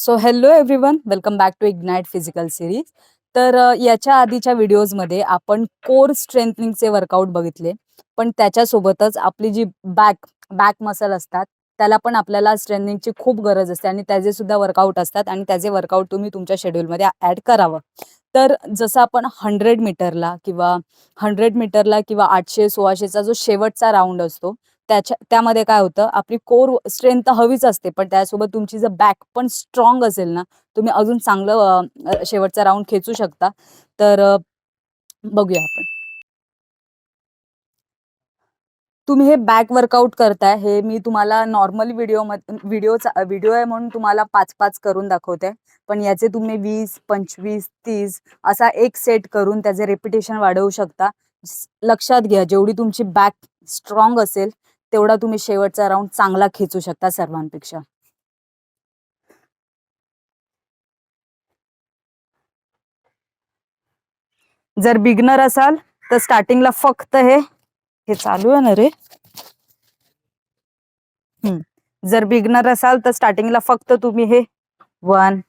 So hello everyone welcome back to Ignite physical series तर याच्या आधीच्या व्हिडिओजमध्ये आपण कोर स्ट्रेंथनिंगचे वर्कआउट बघितले. पण त्याच्यासोबतच आपली जी बॅक बॅक मसल असतात त्याला पण आपल्याला स्ट्रेंथनिंगची खूप गरज असते आणि त्याचे सुद्धा वर्कआउट असतात आणि त्याचे वर्कआउट तुम्ही तुमच्या शेड्यूलमध्ये ॲड करावं. तर जसं आपण हंड्रेड मीटरला किंवा हंड्रेड मीटरला किंवा आठशे सोळाशेचा जो शेवटचा राऊंड असतो त्याच्या त्यामध्ये काय होतं आपली कोर स्ट्रेंथ तर हवीच असते पण त्यासोबत तुमची जर बॅक पण स्ट्रॉंग असेल ना तुम्ही अजून चांगलं शेवटचा राऊंड खेचू शकता. तर बघूया आपण. तुम्ही हे बॅक वर्कआउट करताय हे मी तुम्हाला नॉर्मल व्हिडिओ व्हिडिओचा व्हिडिओ आहे म्हणून तुम्हाला पाच पाच करून दाखवते. पण याचे तुम्ही वीस पंचवीस तीस असा एक सेट करून त्याचे रेपिटेशन वाढवू शकता. लक्षात घ्या जेवढी तुमची बॅक स्ट्रॉंग असेल तेवढा तुम्ही शेवटचा राऊंड चांगला खेचू शकता सर्वांपेक्षा. जर बिगनर असाल तर स्टार्टिंगला फक्त हे हे चालू आहे ना रे? जर बिगनर असाल तर स्टार्टिंगला फक्त तुम्ही हे वन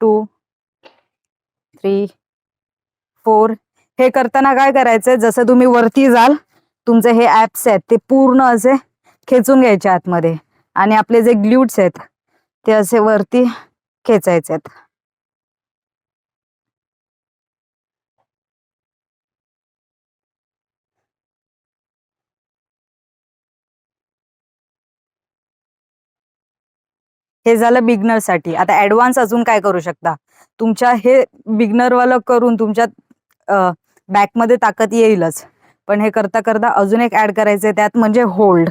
टू थ्री फोर हे करताना काय करायचंय? जसं तुम्ही वरती जाल तुमचे हे ऍप्स आहेत ते पूर्ण असे खेचून घ्यायचे आतमध्ये. आणि आपले जे ग्ल्यूट्स आहेत ते असे वरती खेचायचे आहेत. हे झालं बिगनरसाठी आता ऍडव्हान्स अजून काय करू शकता? तुमच्या हे बिगनरवालं करून तुमच्या बॅकमध्ये ताकद येईलच. पण हे करता करता अजून एक ऍड करायचंय त्यात म्हणजे होल्ड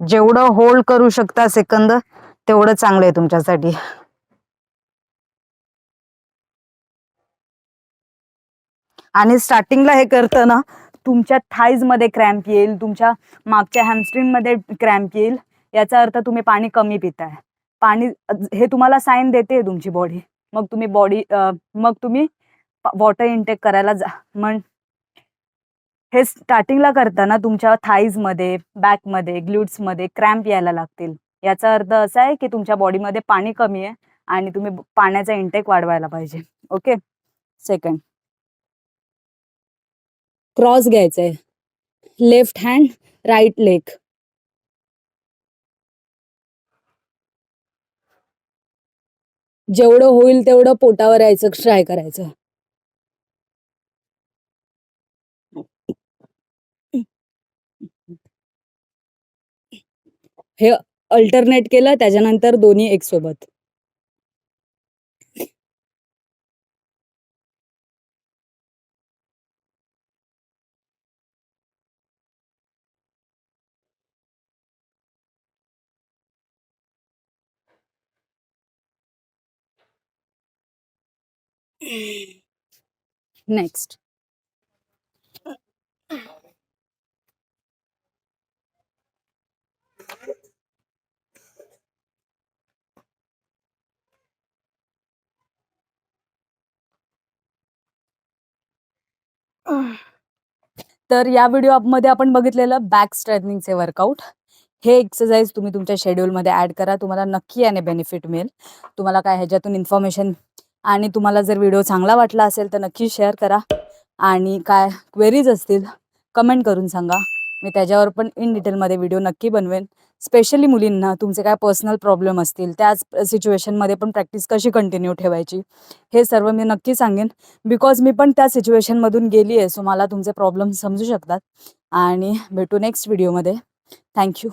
जेवढं होल्ड करू शकता सेकंद तेवढं चांगलं आहे तुमच्यासाठी. आणि स्टार्टिंगला हे करतं ना तुमच्या थाईजमध्ये क्रॅम्प येईल तुमच्या मागच्या हॅमस्ट्रिंगमध्ये क्रॅम्प येईल. याचा अर्थ तुम्ही पाणी कमी पिताय. पाणी हे तुम्हाला साईन देते तुमची बॉडी मग तुम्ही बॉडी मग तुम्ही वॉटर इनटेक करायला जा म्हण. हे स्टार्टिंगला करताना तुमच्या थाईजमध्ये ग्लुट्समध्ये क्रॅम्प यायला लागतील. याचा अर्थ असा आहे की तुमच्या बॉडीमध्ये पाणी कमी आहे आणि तुम्ही पाण्याचा इंटेक वाढवायला पाहिजे. ओके सेकंड क्रॉस घ्यायचंय. लेफ्ट हँड राईट लेग जेवढं होईल तेवढं पोटावर यायचं ट्राय करायचं. हे अल्टरनेट केलं त्याच्यानंतर दोन्ही एक सोबत. नेक्स्ट तर या व्हिडिओमध्ये आपण बघितलेलं बॅक स्ट्रेथनिंगचे वर्कआउट हे एक्सरसाइज तुम्ही तुमच्या शेड्यूलमध्ये ॲड करा. तुम्हाला नक्की याने बेनिफिट मिळेल. तुम्हाला काय ह्याच्यातून इन्फॉर्मेशन आणि तुम्हाला जर व्हिडिओ चांगला वाटला असेल तर नक्की शेअर करा. आणि काय क्वेरीज असतील कमेंट करून सांगा. मी त्याच्यावर पण इन डिटेलमध्ये व्हिडिओ नक्की बनवेन. स्पेशली मुलींना तुमचे काय पर्सनल प्रॉब्लेम असतील त्याच सिच्युएशनमध्ये पण प्रॅक्टिस कशी कंटिन्यू ठेवायची हे सर्व मी नक्की सांगेन. बिकॉज मी पण त्या सिच्युएशनमधून गेली आहे सो मला तुमचे प्रॉब्लेम समजू शकतात. आणि भेटू नेक्स्ट व्हिडिओमध्ये थँक्यू